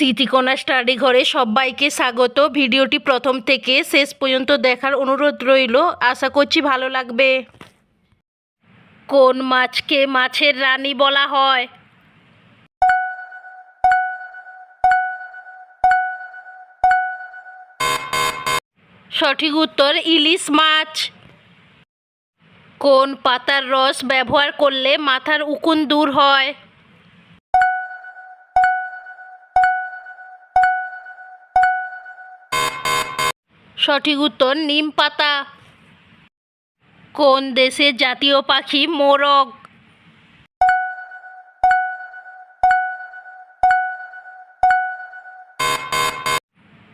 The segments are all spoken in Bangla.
স্মৃতিকণা স্টাডি ঘরে সবাইকে স্বাগত। ভিডিওটি প্রথম থেকে শেষ পর্যন্ত দেখার অনুরোধ রইল। আশা করছি ভালো লাগবে। কোন মাছকে মাছের রানী বলা হয়? সঠিক উত্তর, ইলিশ মাছ। কোন পাতার রস ব্যবহার করলে মাথার উকুন দূর হয়? সঠিক উত্তর নিম পাতা। কোন দেশের জাতীয় পাখি মোরগ?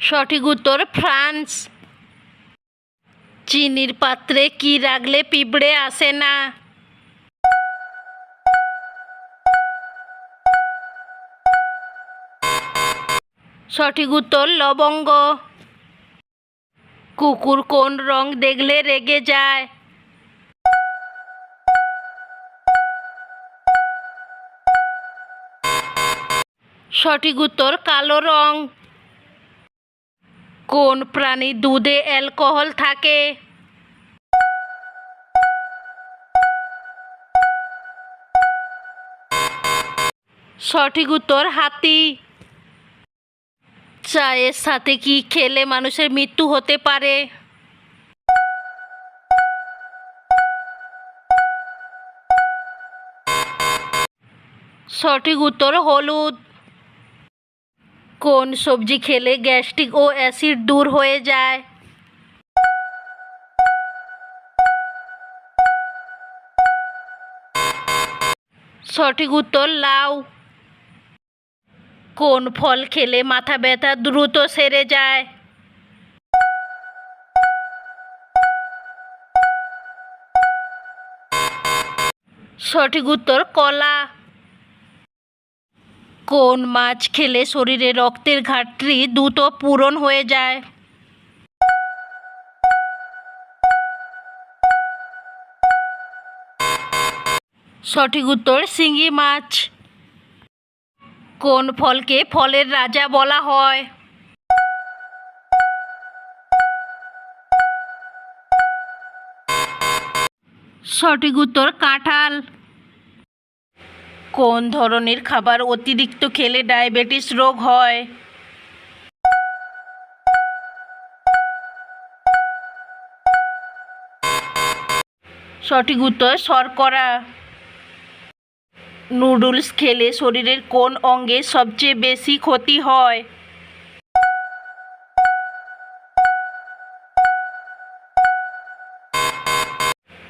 সঠিক উত্তর ফ্রান্স। চিনির পাত্রে কি রাখলে পিঁপড়ে আসে না? সঠিক উত্তর লবঙ্গ। কুকুর কোন রং দেখলে রেগে যায়? সঠিক উত্তর, কালো রং। কোন প্রাণী দুধে অ্যালকোহল থাকে? সঠিক উত্তর, হাতি। চায়ের সাথে কি খেলে মানুষের মৃত্যু হতে পারে? সঠিক উত্তর হলুদ। কোন সবজি খেলে গ্যাস্ট্রিক ও অ্যাসিড দূর হয়ে যায়? সঠিক উত্তর লাউ। কোন ফল খেলে মাথা ব্যথা দ্রুত সেরে যায়? সঠিক উত্তর, কলা। কোন মাছ খেলে শরীরে রক্তের ঘাটতি দ্রুত পূরণ হয়ে যায়? সঠিক উত্তর, শিঙি মাছ। কোন ফলকে ফলের রাজা বলা হয়? সঠিক উত্তর, কাঁঠাল। কোন ধরনের খাবার অতিরিক্ত খেলে ডায়াবেটিস রোগ হয়? সঠিক উত্তর, শর্করা। নুডলস খেলে শরীরের কোন অঙ্গে সবচেয়ে বেশি ক্ষতি হয়?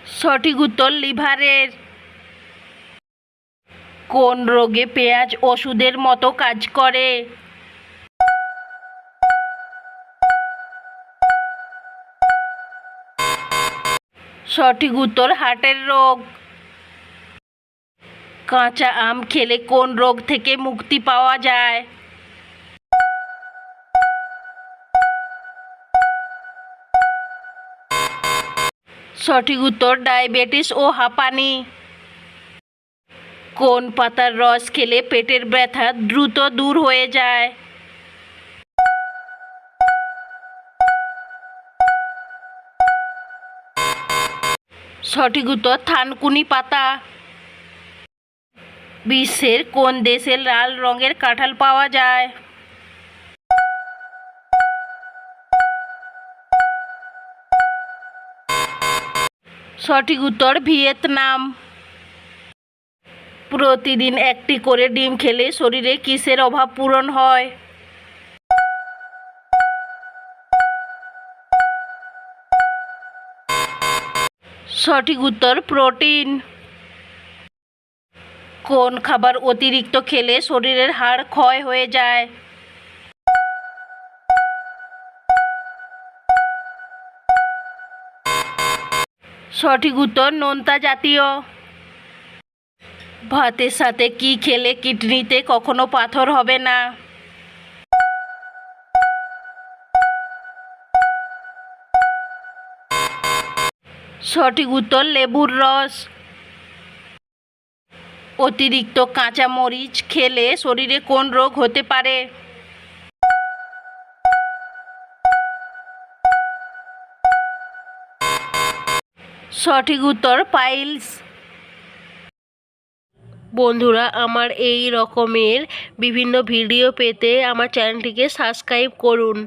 সঠিক উত্তর, লিভারের। কোন রোগে পেঁয়াজ ওষুধের মতো কাজ করে? সঠিক উত্তর, হার্টের রোগ। কাঁচা আম খেলে কোন রোগ থেকে মুক্তি পাওয়া যায়? সঠিক উত্তর, ডায়াবেটিস ও হাঁপানি। কোন পাতার রস খেলে পেটের ব্যথা দ্রুত দূর হয়ে যায়? সঠিক উত্তর, থানকুনি পাতা। বিশ্বের কোন দেশে লাল রঙের কাঁঠাল পাওয়া যায়? সঠিক উত্তর, ভিয়েতনাম। প্রতিদিন একটি করে ডিম খেলে শরীরে কিসের অভাব পূরণ হয়? সঠিক উত্তর, প্রোটিন। কোন খাবার অতিরিক্ত খেলে শরীরের হাড় ক্ষয় হয়ে যায়? সঠিক উত্তর, নোনতা জাতীয়। ভাতের সাথে কি খেলে কিডনিতে কখনো পাথর হবে না? সঠিক উত্তর, লেবুর রস। অতিরিক্ত কাঁচামরিচ খেলে শরীরে কোন রোগ হতে পারে? সঠিক উত্তর, পাইলস। বন্ধুরা, আমার এই রকমের বিভিন্ন ভিডিও পেতে আমার চ্যানেলটিকে সাবস্ক্রাইব করুন।